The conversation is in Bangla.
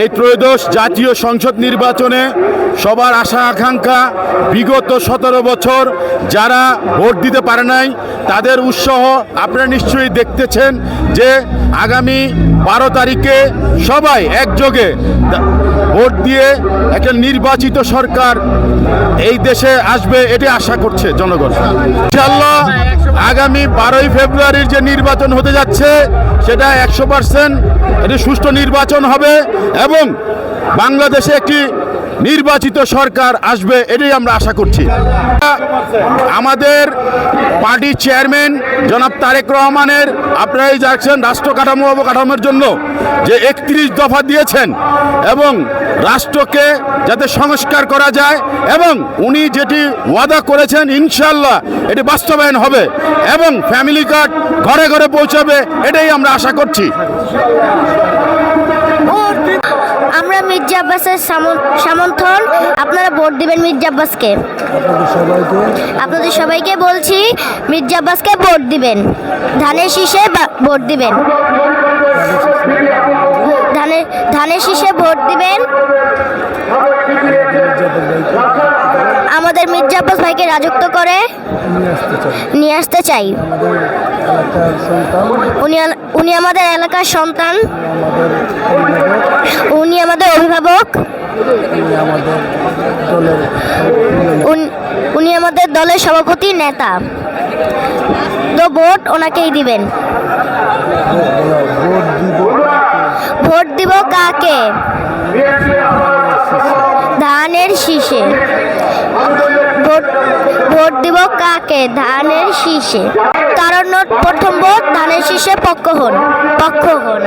এই ত্রয়োদশ জাতীয় সংসদ নির্বাচনে সবার আশা আকাঙ্ক্ষা বিগত সতেরো বছর যারা ভোট দিতে পারে নাই, তাদের উৎসাহ আপনারা নিশ্চয়ই দেখতেছেন যে আগামী বারো তারিখে সবাই একযোগে ভোট দিয়ে একটা নির্বাচিত সরকার এই দেশে আসবে, এটি আশা করছে জনগণ। ইনশাল্লাহ আগামী বারোই ফেব্রুয়ারির যে নির্বাচন হতে যাচ্ছে, সেটা একশো পার্সেন্ট এটি সুষ্ঠু নির্বাচন হবে এবং বাংলাদেশে একটি নির্বাচিত সরকার আসবে, এটাই আমরা আশা করছি। আমাদের পার্টির চেয়ারম্যান জনাব তারেক রহমানের আপনারাই যাচ্ছেন রাষ্ট্র কাঠামো অবকাঠামোর জন্য যে একত্রিশ দফা দিয়েছেন এবং রাষ্ট্রকে যাতে সংস্কার করা যায় এবং উনি যেটি ওয়াদা করেছেন ইনশাল্লাহ এটি বাস্তবায়ন হবে এবং ফ্যামিলি কার্ড ঘরে ঘরে পৌঁছাবে, এটাই আমরা আশা করছি। মির্জা আব্বাসের সমর্থন আপনারা ভোট দিবেন মির্জা আব্বাসকে। আপনাদের সবাইকে? বলছি মির্জা আব্বাসকে ভোট দিবেন। ধানের শীষে ভোট দিবেন। ধানের ধানের শীষে ভোট দিবেন। আমাদের মির্জা আব্বাস ভাইকে রাজত্ব করে নিয়ে আসতে চাই। উনি আমাদের এলাকার সন্তান। উনি আমাদের অভিভাবক। উন- আমাদের দলের সভাপতি নেতা। তো ভোট ওনাকেই দিবেন। ভোট দিব ভোট দিব কাকে? ধানের শীষে। ভোট দিব কাকে? ধানের শীষে। কারণ প্রথম ভোট ধানের শীষে পক্ষ হন পক্ষ হন